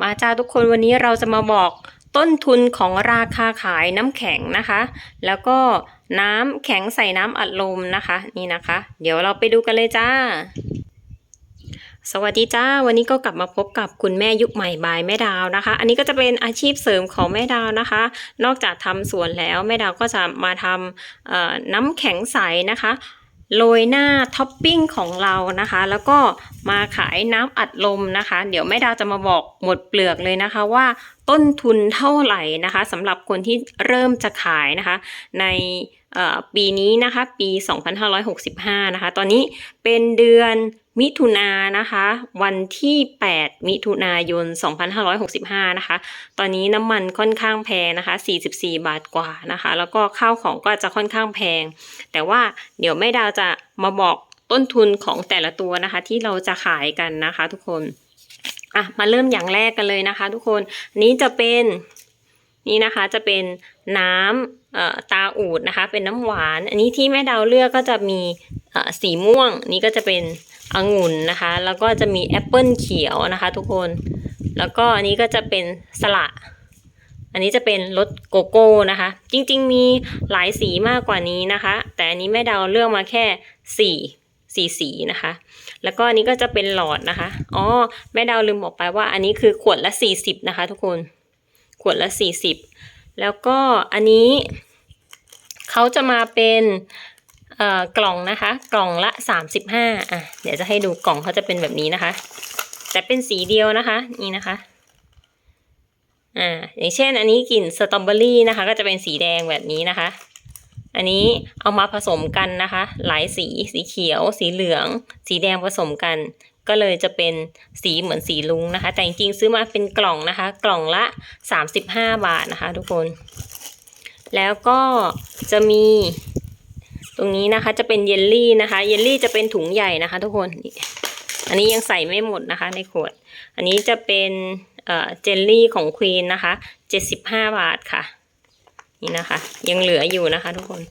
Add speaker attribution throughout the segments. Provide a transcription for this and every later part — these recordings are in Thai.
Speaker 1: มาจ้าทุกคนวันนี้เราจะมาบอกต้นทุนของราคาขายน้ำแข็งนะคะ แล้วก็น้ำแข็งใส่น้ำอัดลมนะคะ นี่นะคะ เดี๋ยวเราไปดูกันเลยจ้า สวัสดีจ้า วันนี้ก็กลับมาพบกับคุณแม่ยุคใหม่บายแม่ดาวนะคะ อันนี้ก็จะเป็นอาชีพเสริมของแม่ดาวนะคะ นอกจากทำสวนแล้วแม่ดาวก็จะมาทำน้ำแข็งใสนะคะ โรยหน้าท็อปปิ้งของเรานะคะ แล้วก็มาขายน้ำอัดลมนะคะ เดี๋ยวแม่ดาวจะมาบอกหมดเปลือกเลยนะคะว่าต้นทุนเท่าไหร่นะคะสำหรับคนที่เริ่มจะขายนะคะ ในปีนี้นะคะ ปี 2565 นะคะ ตอนนี้เป็นเดือน มิถุนายนนะคะ วันที่ 8 มิถุนายน 2565 นะคะ ตอนนี้น้ำมันค่อนข้างแพงนะคะ 44 บาทกว่านะคะ แล้วก็ข้าวของก็จะค่อนข้างแพง แต่ว่าเดี๋ยวแม่ดาวจะมาบอกต้นทุนของแต่ละตัวนะคะ ที่เราจะขายกันนะคะทุกคนอะมาเริ่มอย่างแรกกันเลยนะคะ ทุกคนนี้จะเป็น นี่นะคะจะเป็นน้ำตาอูดนะคะ เป็นน้ำหวาน อันนี้ที่แม่ดาวเลือกก็จะมีสีม่วง นี่ก็จะเป็นองุ่นนะคะ แล้วก็จะมีแอปเปิลเขียวนะคะ ทุกคน แล้วก็อันนี้ก็จะเป็นสละ อันนี้จะเป็นรสโกโก้นะคะ จริงๆมีหลายสีมากกว่านี้นะคะ แต่อันนี้แม่ดาวเลือกมาแค่สี่สีสีนะคะ แล้วก็อันนี้ก็จะเป็นหลอดนะคะ อ๋อ แม่ดาวลืมบอกไปว่าอันนี้คือขวดละ 40 นะคะ ทุกคน ขวดละ 40 แล้วก็อันนี้เขาจะมาเป็นกล่องนะคะ กล่องละ 35อะเดี๋ยวจะให้ดูกล่องเขาจะเป็นแบบนี้นะคะ แต่เป็นสีเดียวนะคะ นี่นะคะอ่าอย่างเช่นอันนี้กลิ่นสตรอเบอรี่นะคะ ก็จะเป็นสีแดงแบบนี้นะคะ อันนี้เอามาผสมกันนะคะ หลายสีสีเขียว สีเหลือง สีแดงผสมกัน ก็เลยจะเป็นสีเหมือนสีลุงนะคะ แต่จริงๆซื้อมาเป็นกล่องนะคะ กล่องละ 35 บาทนะคะทุกคน แล้วก็จะมีตรงนี้นะคะจะเป็นเยลลี่นะคะ เยลลี่จะเป็นถุงใหญ่นะคะ ทุกคนอันนี้ยังใส่ไม่หมดนะคะในขวด อันนี้จะเป็นเอ่อเจลลี่ของควีนนะคะ 75 บาทค่ะ นี่นะคะ ยังเหลืออยู่นะคะทุกคน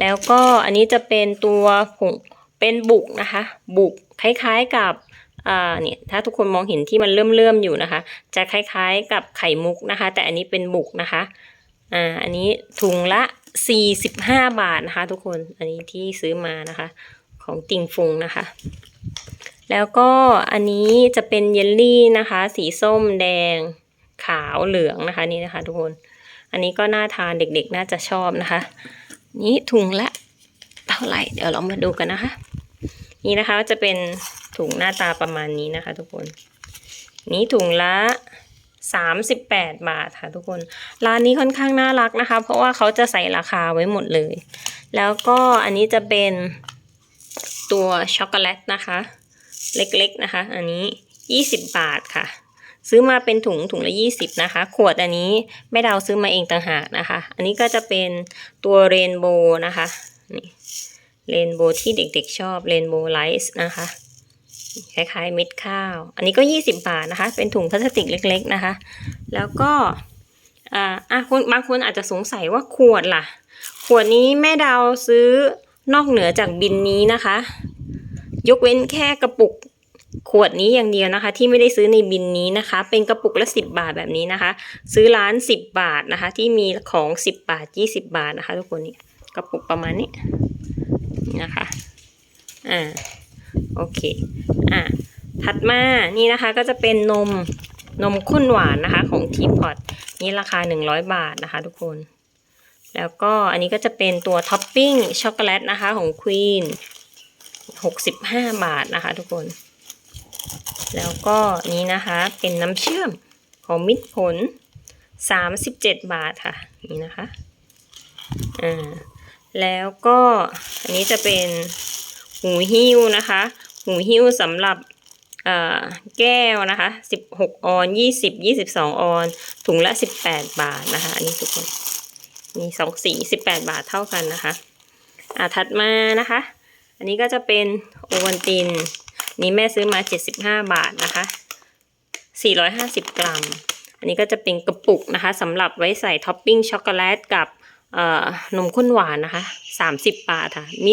Speaker 1: แล้วก็อันนี้จะเป็นตัวผงเป็นบุกนะคะ บุก คล้ายๆกับเนี่ยถ้าทุกคนมองเห็นที่มันเลื่อมๆอยู่นะคะ จะคล้ายๆกับไข่มุกนะคะ แต่อันนี้เป็นบุกนะคะอ่าอันนี้ถุงละ 45 บาทนะคะ ทุกคนอันนี้ที่ซื้อมานะคะ ของติงฟุงนะคะ แล้วก็อันนี้จะเป็นเยลลี่นะคะ สีส้มแดงขาวเหลืองนะคะนี่นะคะ ทุกคน อันนี้ก็น่าทานเด็กๆ น่าจะชอบนะคะ นี้ถุงละเท่าไหร่เดี๋ยวเรามาดูกันนะคะ นี่นะคะจะเป็นถุงหน้าตาประมาณนี้นะคะ ทุกคน นี้ถุงละ38 บาทค่ะทุกคน ร้านนี้ค่อนข้างน่ารักนะคะ เพราะว่าเขาจะใส่ราคาไว้หมดเลย แล้วก็อันนี้จะเป็นตัวช็อกโกแลตนะคะ เล็กๆนะคะ อันนี้ 20 บาทค่ะ ซื้อมาเป็นถุงถุงละ 20 นะคะ ขวดอันนี้แม่ดาวซื้อมาเองต่างหากนะคะ อันนี้ก็จะเป็นตัวเรนโบว์นะคะนี่ เรนโบว์ที่เด็กๆชอบเรนโบว์ไลท์นะคะ คล้ายๆเม็ดข้าว อันนี้ก็ 20 บาทนะคะ เป็นถุงพลาสติกเล็กๆนะคะ แล้วก็อ่าคุณบางคนอาจจะสงสัยว่าขวดล่ะ ขวดนี้แม่ดาวซื้อนอกเหนือจากบินนี้นะคะ ยกเว้นแค่กระปุกขวดนี้อย่างเดียวนะคะ ที่ไม่ได้ซื้อในบินนี้นะคะ เป็นกระปุกละสิบบาทแบบนี้นะคะ ซื้อร้านสิบบาทนะคะ ที่มีของสิบบาทยี่สิบาทนะคะ ทุกคนนี่กระปุกประมาณนี้ นะคะอ่าโอเคอ่าถัดมานี่นะคะก็จะเป็นนมนมข้นหวานนะคะของทีพอตนี่ราคาหนึ่งร้อยบาทนะคะทุกคน แล้วก็อันนี้ก็จะเป็นตัวท็อปปิ้งช็อกโกแลตนะคะของควีน65 บาทนะคะทุกคน แล้วก็นี้นะคะเป็นน้ำเชื่อมของมิตรผล 37 บาทค่ะ นี่นะคะอ่า แล้วก็อันนี้จะเป็นหูหิ้วนะคะ หูหิ้วสำหรับแก้วนะคะ 16 ออน 20 22 ออน ถุงละ 18 บาทนะคะ อันนี้ทุกคน มีสองสี 18 บาทเท่ากันนะคะ อ่าถัดมานะคะ อันนี้ก็จะเป็นโอวันติน นี่แม่ซื้อมา 75 บาทนะคะ 450 กรัม อันนี้ก็จะเป็นกระปุกนะคะสำหรับไว้ใส่ท็อปปิ้งช็อกโกแลตกับ นมข้นหวานนะคะ30บบาทค่ะ มี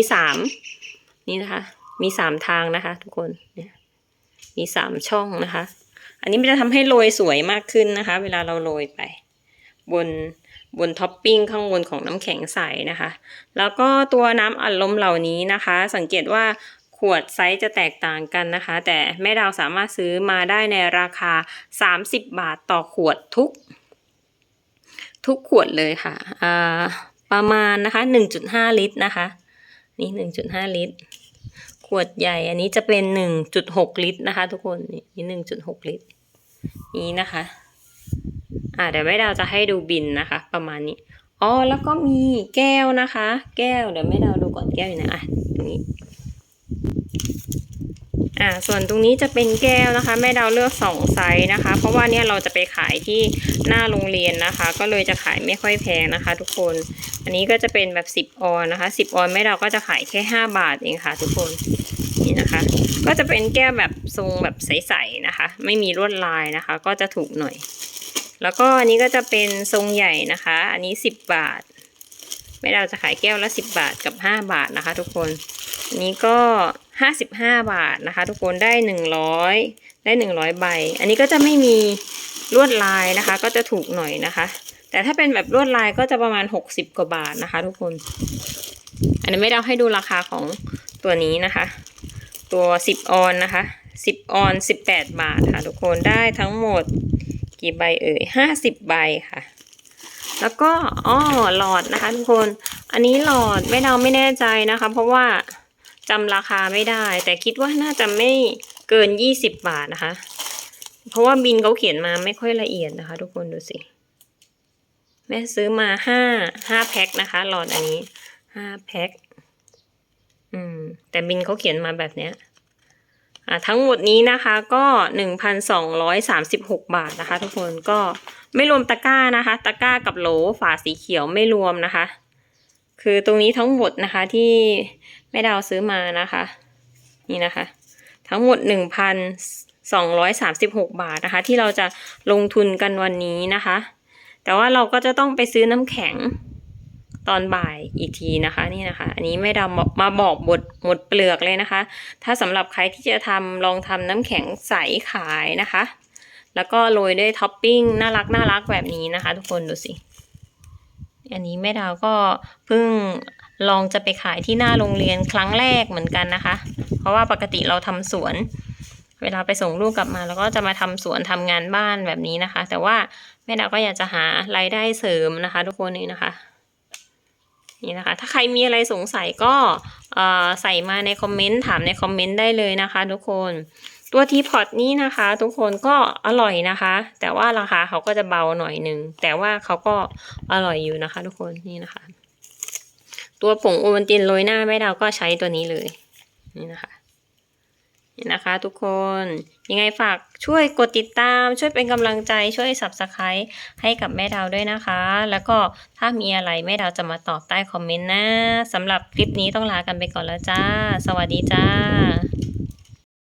Speaker 1: 3นี่นะคะ มี3ทางนะคะ ทุกคนเนี่ยมี3ช่องนะคะ อันนี้มันจะทำให้โรยสวยมากขึ้นนะคะ เวลาเราโรยไป บนบนท็อปปิ้งข้างบนของน้ำแข็งใสนะคะ แล้วก็ตัวน้ำอัดลมเหล่านี้นะคะ สังเกตว่าขวดไซส์จะแตกต่างกันนะคะ แต่แม่ดาวสามารถซื้อมาได้ในราคา 30 บาทต่อขวดทุก ทุกขวดเลยค่ะประมาณนะคะ 1.5 ลิตรนะคะ นี่ 1.5 ลิตร ขวดใหญ่อันนี้จะเป็น 1.6 ลิตรนะคะ ทุกคนนี่นี่1.6 ลิตร นี้นะคะ อ่าเดี๋ยวแม่ดาวจะให้ดูบินนะคะ ประมาณนี้อ๋อแล้วก็มีแก้วนะคะ แก้วเดี๋ยวแม่ดาวดูก่อนแก้วอยู่ไหนอะตรงนี้ อ่าส่วนตรงนี้จะเป็นแก้วนะคะ แม่ดาวเลือกสองไซส์นะคะ เพราะว่าเนี่ยเราจะไปขายที่หน้าโรงเรียนนะคะ ก็เลยจะขายไม่ค่อยแพงนะคะ ทุกคน อันนี้ก็จะเป็นแบบ 10 ออนนะคะ 10 ออนแม่ดาวก็จะขายแค่ 5 บาทเองค่ะ ทุกคนนี่นะคะ ก็จะเป็นแก้วแบบทรงแบบใสๆนะคะ ไม่มีลวดลายนะคะ ก็จะถูกหน่อย แล้วก็อันนี้ก็จะเป็นทรงใหญ่นะคะ อันนี้ 10 บาทแม่ดาวจะขายแก้วละ 10 บาทกับ 5 บาทนะคะ ทุกคนอันนี้ก็ 55 บาทนะคะ ทุกคนได้ 100 ได้ 100 ใบ อันนี้ก็จะไม่มีลวดลายนะคะ ก็จะถูกหน่อยนะคะ แต่ถ้าเป็นแบบลวดลายก็จะประมาณ 60 กว่าบาทนะคะ ทุกคน อันนี้ไม่ได้เอาให้ดูราคาของตัวนี้นะคะ ตัว 10 ออนนะคะ 10 ออน 18 บาทค่ะ ทุกคนได้ทั้งหมดกี่ใบเอ่ย 50 ใบค่ะ แล้วก็อ้อหลอดนะคะ ทุกคน อันนี้หลอดไม่เดาไม่แน่ใจนะคะ เพราะว่า จำราคาไม่ได้ แต่คิดว่าน่าจะไม่เกิน20บาทนะคะ เพราะว่าบินเขาเขียนมาไม่ค่อยละเอียดนะคะ ทุกคนดูสิ แม่ซื้อมาห้าห้าแพ็คนะคะ หลอดอันนี้ห้าแพ็คอืม แต่บินเขาเขียนมาแบบเนี้ยอ่าทั้งหมดนี้นะคะก็หนึ่งพันสองร้อยสามสิบหกบาทนะคะ ทุกคนก็ไม่รวมตะกร้านะคะ ตะกร้ากับโหลฝาสีเขียวไม่รวมนะคะ คือตรงนี้ทั้งหมดนะคะที่แม่ดาวซื้อมานะคะ นี่นะคะ ทั้งหมดหนึ่งพันสองร้อยสามสิบหกบาทนะคะ ที่เราจะลงทุนกันวันนี้นะคะ แต่ว่าเราก็จะต้องไปซื้อน้ำแข็งตอนบ่ายอีกทีนะคะนี่นะคะ อันนี้แม่ดาวมาบอกบทหมดเปลือกเลยนะคะ ถ้าสำหรับใครที่จะทำลองทำน้ำแข็งใสขายนะคะ แล้วก็โรยด้วยท็อปปิ้งน่ารักน่ารักแบบนี้นะคะ ทุกคนดูสิ อันนี้แม่ดาวก็เพิ่งลองจะไปขายที่หน้าโรงเรียนครั้งแรกเหมือนกันนะคะ เพราะว่าปกติเราทำสวน เวลาไปส่งลูกกลับมาแล้วก็จะมาทำสวนทำงานบ้านแบบนี้นะคะ แต่ว่าแม่ดาวก็อยากจะหารายได้เสริมนะคะ ทุกคนนี่นะคะนี่นะคะ ถ้าใครมีอะไรสงสัยก็ใส่มาในคอมเมนต์ถามในคอมเมนต์ได้เลยนะคะ ทุกคน ตัวทีพอตนี้นะคะ ทุกคนก็อร่อยนะคะ แต่ว่าราคาเขาก็จะเบาหน่อยหนึ่งแต่ว่าเขาก็อร่อยอยู่นะคะ ทุกคนนี่นะคะ ตัวผงโอวัลตินโรยหน้าแม่ดาวก็ใช้ตัวนี้เลย นี่นะคะนี่นะคะทุกคนยังไงฝากช่วยกดติดตามช่วยเป็นกำลังใจช่วย subscribe ให้กับแม่ดาวด้วยนะคะ แล้วก็ถ้ามีอะไรแม่ดาวจะมาตอบใต้คอมเมนต์นะสำหรับคลิปนี้ต้องลากันไปก่อนแล้วจ้า สวัสดีจ้า